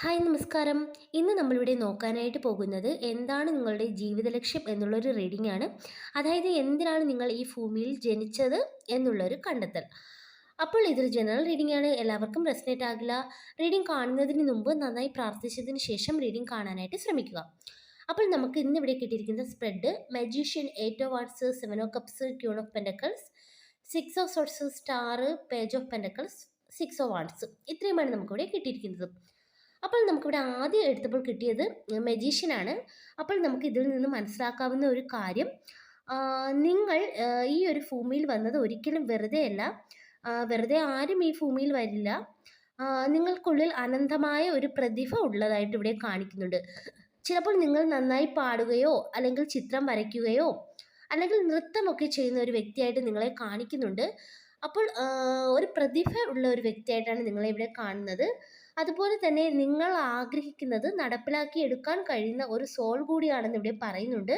Hi നമസ്കാരം. ഇന്ന് നമ്മളിവിടെ നോക്കാനായിട്ട് പോകുന്നത് എന്താണ് നിങ്ങളുടെ ജീവിത ലക്ഷ്യം എന്നുള്ളൊരു റീഡിംഗ് ആണ്. അതായത് എന്തിനാണ് നിങ്ങൾ ഈ ഭൂമിയിൽ ജനിച്ചത് എന്നുള്ളൊരു കണ്ടെത്തൽ. അപ്പോൾ ഇതൊരു ജനറൽ റീഡിംഗ് ആണ്. എല്ലാവർക്കും റെസിനേറ്റ് ആകില്ല. റീഡിംഗ് കാണുന്നതിന് മുമ്പ് നന്നായി പ്രാർത്ഥിച്ചതിന് ശേഷം റീഡിംഗ് കാണാനായിട്ട് ശ്രമിക്കുക. അപ്പോൾ നമുക്ക് ഇന്ന് ഇവിടെ കിട്ടിയിരിക്കുന്ന spread magician eight of swords seven of cups queen of pentacles six of swords star page of pentacles six of swords ഇത്രയുമാണ് നമുക്കിവിടെ കിട്ടിയിരിക്കുന്നത്. അപ്പോൾ നമുക്കിവിടെ ആദ്യം എടുത്തപ്പോൾ കിട്ടിയത് മെജീഷ്യനാണ് അപ്പോൾ നമുക്ക് ഇതിൽ നിന്ന് മനസ്സിലാക്കാവുന്ന ഒരു കാര്യം നിങ്ങൾ ഈ ഒരു ഭൂമിയിൽ വന്നത് ഒരിക്കലും വെറുതെയല്ല വെറുതെ ആരും ഈ ഭൂമിയിൽ വരില്ല. നിങ്ങൾക്കുള്ളിൽ അനന്തമായ ഒരു പ്രതിഭ ഉള്ളതായിട്ട് ഇവിടെ കാണിക്കുന്നുണ്ട്. ചിലപ്പോൾ നിങ്ങൾ നന്നായി പാടുകയോ അല്ലെങ്കിൽ ചിത്രം വരയ്ക്കുകയോ അല്ലെങ്കിൽ നൃത്തമൊക്കെ ചെയ്യുന്ന ഒരു വ്യക്തിയായിട്ട് നിങ്ങളെ കാണിക്കുന്നുണ്ട്. അപ്പോൾ ഒരു പ്രതിഭ ഉള്ള ഒരു വ്യക്തിയായിട്ടാണ് നിങ്ങളെ ഇവിടെ കാണുന്നത്. അതുപോലെ തന്നെ നിങ്ങൾ ആഗ്രഹിക്കുന്നത് നടപ്പിലാക്കി എടുക്കാൻ കഴിയുന്ന ഒരു സോൾ കൂടിയാണെന്ന് ഇവിടെ പറയുന്നുണ്ട്.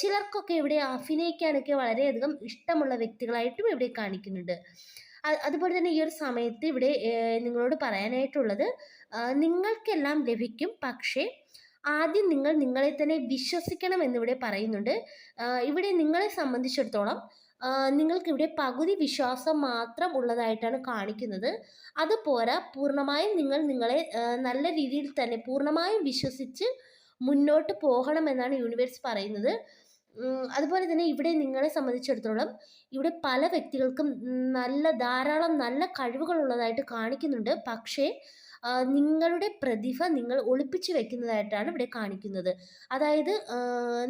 ചിലർക്കൊക്കെ ഇവിടെ അഭിനയിക്കാനൊക്കെ വളരെയധികം ഇഷ്ടമുള്ള വ്യക്തികളായിട്ടും ഇവിടെ കാണിക്കുന്നുണ്ട്. അതുപോലെ തന്നെ ഈ ഒരു സമയത്ത് ഇവിടെ നിങ്ങളോട് പറയാനായിട്ടുള്ളത് നിങ്ങൾക്കെല്ലാം ലഭിക്കും. പക്ഷേ ആദ്യം നിങ്ങൾ നിങ്ങളെ തന്നെ വിശ്വസിക്കണം എന്നിവിടെ പറയുന്നുണ്ട്. ഇവിടെ നിങ്ങളെ സംബന്ധിച്ചിടത്തോളം നിങ്ങൾക്കിവിടെ പകുതി വിശ്വാസം മാത്രം ഉള്ളതായിട്ടാണ് കാണിക്കുന്നത്. അത് പോരാ പൂർണമായും നിങ്ങൾ നിങ്ങളെ നല്ല രീതിയിൽ തന്നെ പൂർണമായും വിശ്വസിച്ച് മുന്നോട്ട് പോകണമെന്നാണ് യൂണിവേഴ്സ് പറയുന്നത്. അതുപോലെ തന്നെ ഇവിടെ നിങ്ങളെ സംബന്ധിച്ചിടത്തോളം ഇവിടെ പല വ്യക്തികൾക്കും നല്ല ധാരാളം നല്ല കഴിവുകൾ ഉള്ളതായിട്ട് കാണിക്കുന്നുണ്ട്. പക്ഷേ നിങ്ങളുടെ പ്രതിഭ നിങ്ങൾ ഒളിപ്പിച്ചു വെക്കുന്നതായിട്ടാണ് ഇവിടെ കാണിക്കുന്നത്. അതായത്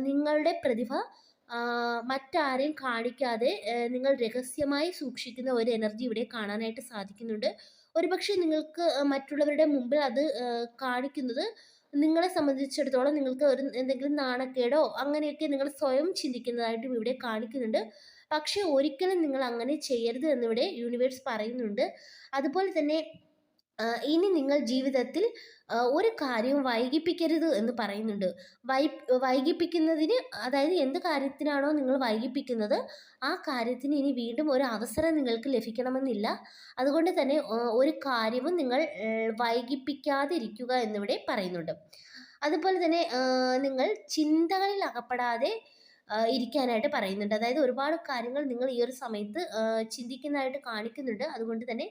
നിങ്ങളുടെ പ്രതിഭ മറ്റാരെയും കാണിക്കാതെ നിങ്ങൾ രഹസ്യമായി സൂക്ഷിക്കുന്ന ഒരു എനർജി ഇവിടെ കാണാനായിട്ട് സാധിക്കുന്നുണ്ട്. ഒരുപക്ഷെ നിങ്ങൾക്ക് മറ്റുള്ളവരുടെ മുമ്പിൽ അത് കാണിക്കുന്നത് നിങ്ങളെ സംബന്ധിച്ചിടത്തോളം നിങ്ങൾക്ക് ഒരു എന്തെങ്കിലും നാണക്കേടോ അങ്ങനെയൊക്കെ നിങ്ങൾ സ്വയം ചിന്തിക്കുന്നതായിട്ടും ഇവിടെ കാണിക്കുന്നുണ്ട്. പക്ഷേ ഒരിക്കലും നിങ്ങൾ അങ്ങനെ ചെയ്യരുത് എന്നിവിടെ യൂണിവേഴ്സ് പറയുന്നുണ്ട്. അതുപോലെ തന്നെ ഇനി നിങ്ങൾ ജീവിതത്തിൽ ഒരു കാര്യവും വൈകിപ്പിക്കരുത് എന്ന് പറയുന്നുണ്ട്. വൈ വൈകിപ്പിക്കുന്നതിന് അതായത് എന്ത് കാര്യത്തിനാണോ നിങ്ങൾ വൈകിപ്പിക്കുന്നത് ആ കാര്യത്തിന് ഇനി വീണ്ടും ഒരു അവസരം നിങ്ങൾക്ക് ലഭിക്കണമെന്നില്ല. അതുകൊണ്ട് തന്നെ ഒരു കാര്യവും നിങ്ങൾ വൈകിപ്പിക്കാതിരിക്കുക എന്നിവിടെ പറയുന്നുണ്ട്. അതുപോലെ തന്നെ നിങ്ങൾ ചിന്തകളിൽ അകപ്പെടാതെ ഇരിക്കാനായിട്ട് പറയുന്നുണ്ട്. അതായത് ഒരുപാട് കാര്യങ്ങൾ നിങ്ങൾ ഈ ഒരു സമയത്ത് ചിന്തിക്കുന്നതായിട്ട് കാണിക്കുന്നുണ്ട്. അതുകൊണ്ട് തന്നെ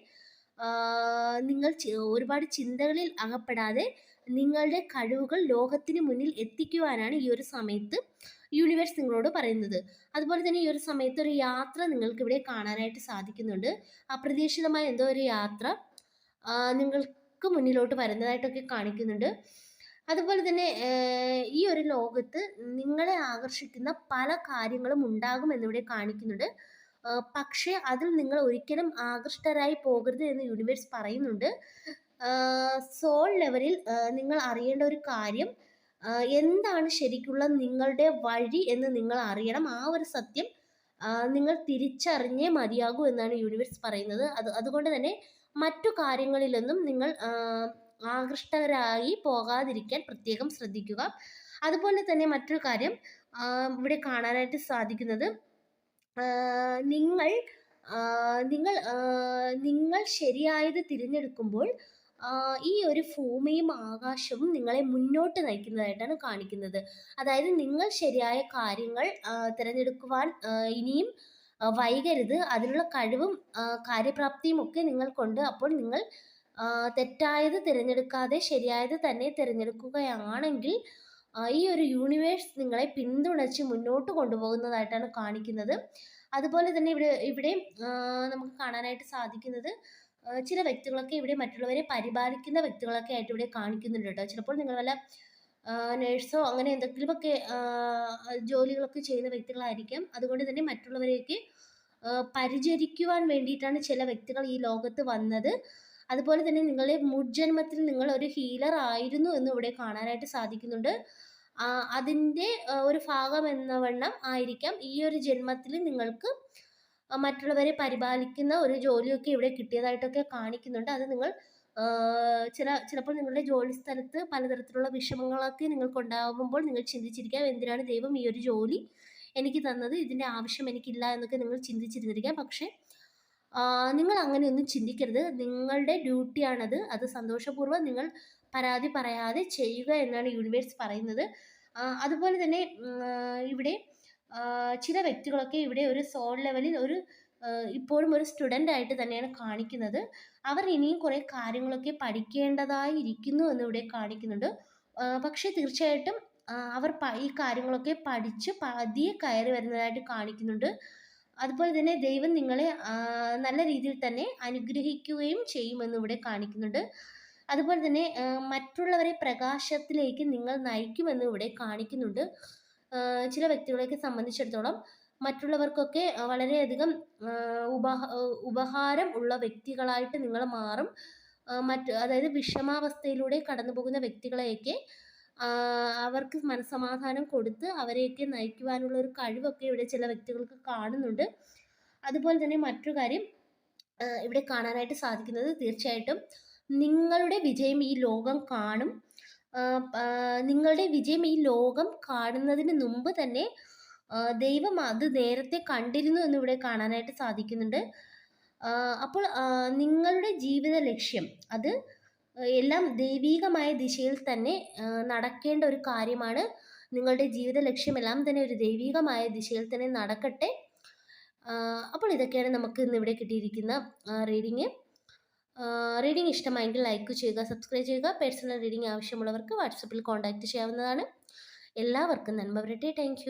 നിങ്ങൾ ഒരുപാട് ചിന്തകളിൽ അകപ്പെടാതെ നിങ്ങളുടെ കഴിവുകൾ ലോകത്തിന് മുന്നിൽ എത്തിക്കുവാനാണ് ഈ ഒരു സമയത്ത് യൂണിവേഴ്സ് നിങ്ങളോട് പറയുന്നത്. അതുപോലെ തന്നെ ഈ ഒരു സമയത്ത് ഒരു യാത്ര നിങ്ങൾക്ക് ഇവിടെ കാണാനായിട്ട് സാധിക്കുന്നുണ്ട്. അപ്രതീക്ഷിതമായ എന്തോ ഒരു യാത്ര നിങ്ങൾക്ക് മുന്നിലോട്ട് വരുന്നതായിട്ടൊക്കെ കാണിക്കുന്നുണ്ട്. അതുപോലെ തന്നെ ഈ ഒരു ലോകത്ത് നിങ്ങളെ ആകർഷിക്കുന്ന പല കാര്യങ്ങളും ഉണ്ടാകും എന്നിവിടെ കാണിക്കുന്നുണ്ട്. പക്ഷേ അതിൽ നിങ്ങൾ ഒരിക്കലും ആകൃഷ്ടരായി പോകരുത് എന്ന് യൂണിവേഴ്സ് പറയുന്നുണ്ട്. സോൾ ലെവലിൽ നിങ്ങൾ അറിയേണ്ട ഒരു കാര്യം എന്താണ് ശരിക്കുള്ള നിങ്ങളുടെ വഴി എന്ന് നിങ്ങൾ അറിയണം. ആ ഒരു സത്യം നിങ്ങൾ തിരിച്ചറിഞ്ഞേ മതിയാകൂ എന്നാണ് യൂണിവേഴ്സ് പറയുന്നത്. അത് അതുകൊണ്ട് തന്നെ മറ്റു കാര്യങ്ങളിലൊന്നും നിങ്ങൾ ആകൃഷ്ടരായി പോകാതിരിക്കാൻ പ്രത്യേകം ശ്രദ്ധിക്കുക. അതുപോലെ തന്നെ മറ്റൊരു കാര്യം ഇവിടെ കാണാനായിട്ട് സാധിക്കുന്നത് നിങ്ങൾ നിങ്ങൾ നിങ്ങൾ ശരിയായത് തിരഞ്ഞെടുക്കുമ്പോൾ ഈ ഒരു ഭൂമിയും ആകാശവും നിങ്ങളെ മുന്നോട്ട് നയിക്കുന്നതായിട്ടാണ് കാണിക്കുന്നത്. അതായത് നിങ്ങൾ ശരിയായ കാര്യങ്ങൾ തിരഞ്ഞെടുക്കുവാൻ ഇനിയും വൈകരുത്. അതിനുള്ള കഴിവും കാര്യപ്രാപ്തിയും ഒക്കെ നിങ്ങൾക്കുണ്ട് അപ്പോൾ നിങ്ങൾ തെറ്റായത് തിരഞ്ഞെടുക്കാതെ ശരിയായത് തന്നെ തിരഞ്ഞെടുക്കുകയാണെങ്കിൽ ഈ ഒരു യൂണിവേഴ്സ് നിങ്ങളെ പിന്തുണച്ച് മുന്നോട്ട് കൊണ്ടുപോകുന്നതായിട്ടാണ് കാണിക്കുന്നത്. അതുപോലെ തന്നെ ഇവിടെ ഇവിടെ നമുക്ക് കാണാനായിട്ട് സാധിക്കുന്നത് ചില വ്യക്തികളൊക്കെ ഇവിടെ മറ്റുള്ളവരെ പരിപാലിക്കുന്ന വ്യക്തികളൊക്കെ ആയിട്ട് ഇവിടെ കാണിക്കുന്നുണ്ട് കേട്ടോ. ചിലപ്പോൾ നിങ്ങൾ വല്ല നേഴ്സോ അങ്ങനെ എന്തെങ്കിലുമൊക്കെ ജോലികളൊക്കെ ചെയ്യുന്ന വ്യക്തികളായിരിക്കാം. അതുകൊണ്ട് തന്നെ മറ്റുള്ളവരെയൊക്കെ പരിചരിക്കുവാൻ വേണ്ടിയിട്ടാണ് ചില വ്യക്തികൾ ഈ ലോകത്ത് വന്നത്. അതുപോലെ തന്നെ നിങ്ങളുടെ മുജ്ജന്മത്തിൽ നിങ്ങൾ ഒരു ഹീലർ ആയിരുന്നു എന്ന് ഇവിടെ കാണാനായിട്ട് സാധിക്കുന്നുണ്ട്. അതിന്റെ ഒരു ഭാഗം എന്ന വണ്ണം ആയിരിക്കാം ഈ ഒരു ജന്മത്തിൽ നിങ്ങൾക്ക് മറ്റുള്ളവരെ പരിപാലിക്കുന്ന ഒരു ജോലിയൊക്കെ ഇവിടെ കിട്ടിയതായിട്ടൊക്കെ കാണിക്കുന്നുണ്ട്. അത് നിങ്ങൾ ചില ചിലപ്പോൾ നിങ്ങളുടെ ജോലി സ്ഥലത്ത് പലതരത്തിലുള്ള വിഷമങ്ങളൊക്കെ നിങ്ങൾക്ക് ഉണ്ടാകുമ്പോൾ നിങ്ങൾ ചിന്തിച്ചിരിക്കാം എന്തിനാണ് ദൈവം ഈ ഒരു ജോലി എനിക്ക് തന്നത്? ഇതിന്റെ ആവശ്യം എനിക്കില്ല എന്നൊക്കെ നിങ്ങൾ ചിന്തിച്ചിരുന്നിരിക്കാം. പക്ഷേ നിങ്ങൾ അങ്ങനെയൊന്നും ചിന്തിക്കരുത്. നിങ്ങളുടെ ഡ്യൂട്ടിയാണത്. അത് സന്തോഷപൂർവം നിങ്ങൾ പരാതി പറയാതെ ചെയ്യുക എന്നാണ് യൂണിവേഴ്സ് പറയുന്നത്. അതുപോലെ തന്നെ ഇവിടെ ചില വ്യക്തികളൊക്കെ ഇവിടെ ഒരു സോൾ ലെവലിൽ ഒരു ഇപ്പോഴും ഒരു സ്റ്റുഡന്റ് ആയിട്ട് തന്നെയാണ് കാണിക്കുന്നത്. അവർ ഇനിയും കുറേ കാര്യങ്ങളൊക്കെ പഠിക്കേണ്ടതായി ഇരിക്കുന്നു എന്ന് ഇവിടെ കാണിക്കുന്നുണ്ട്. പക്ഷേ തീർച്ചയായിട്ടും അവർ ഈ കാര്യങ്ങളൊക്കെ പഠിച്ച് പതിയെ കയറി വരുന്നതായിട്ട് കാണിക്കുന്നുണ്ട്. അതുപോലെ തന്നെ ദൈവം നിങ്ങളെ നല്ല രീതിയിൽ തന്നെ അനുഗ്രഹിക്കുകയും ചെയ്യുമെന്ന് ഇവിടെ കാണിക്കുന്നുണ്ട്. അതുപോലെ തന്നെ മറ്റുള്ളവരെ പ്രകാശത്തിലേക്ക് നിങ്ങൾ നയിക്കുമെന്ന് ഇവിടെ കാണിക്കുന്നുണ്ട്. ചില വ്യക്തികളെയൊക്കെ സംബന്ധിച്ചിടത്തോളം മറ്റുള്ളവർക്കൊക്കെ വളരെയധികം ഉപഹ ഉപഹാരം ഉള്ള വ്യക്തികളായിട്ട് നിങ്ങൾ മാറും. മറ്റ് അതായത് വിഷമാവസ്ഥയിലൂടെ കടന്നുപോകുന്ന വ്യക്തികളെയൊക്കെ ആഹ് അവർക്ക് മനസ്സമാധാനം കൊടുത്ത് അവരെയൊക്കെ നയിക്കുവാനുള്ള ഒരു കഴിവൊക്കെ ഇവിടെ ചില വ്യക്തികൾക്ക് കാണുന്നുണ്ട്. അതുപോലെ തന്നെ മറ്റൊരു കാര്യം ഇവിടെ കാണാനായിട്ട് സാധിക്കുന്നത് തീർച്ചയായിട്ടും നിങ്ങളുടെ വിജയം ഈ ലോകം കാണും. നിങ്ങളുടെ വിജയം ഈ ലോകം കാണുന്നതിന് മുമ്പ് തന്നെ ദൈവം അത് നേരത്തെ കണ്ടിരുന്നു എന്ന് ഇവിടെ കാണാനായിട്ട് സാധിക്കുന്നുണ്ട്. അപ്പോൾ നിങ്ങളുടെ ജീവിത ലക്ഷ്യം അത് എല്ലാം ദൈവീകമായ ദിശയിൽ തന്നെ നടക്കേണ്ട ഒരു കാര്യമാണ്. നിങ്ങളുടെ ജീവിത ലക്ഷ്യമെല്ലാം തന്നെ ഒരു ദൈവീകമായ ദിശയിൽ തന്നെ നടക്കട്ടെ. അപ്പോൾ ഇതൊക്കെയാണ് നമുക്ക് ഇന്ന് ഇവിടെ കിട്ടിയിരിക്കുന്ന റീഡിങ് റീഡിംഗ്. ഇഷ്ടമായെങ്കിൽ ലൈക്ക് ചെയ്യുക, സബ്സ്ക്രൈബ് ചെയ്യുക. പേഴ്സണൽ റീഡിംഗ് ആവശ്യമുള്ളവർക്ക് വാട്സപ്പിൽ കോൺടാക്റ്റ് ചെയ്യാവുന്നതാണ്. എല്ലാവർക്കും നന്മ വരട്ടെ. താങ്ക്.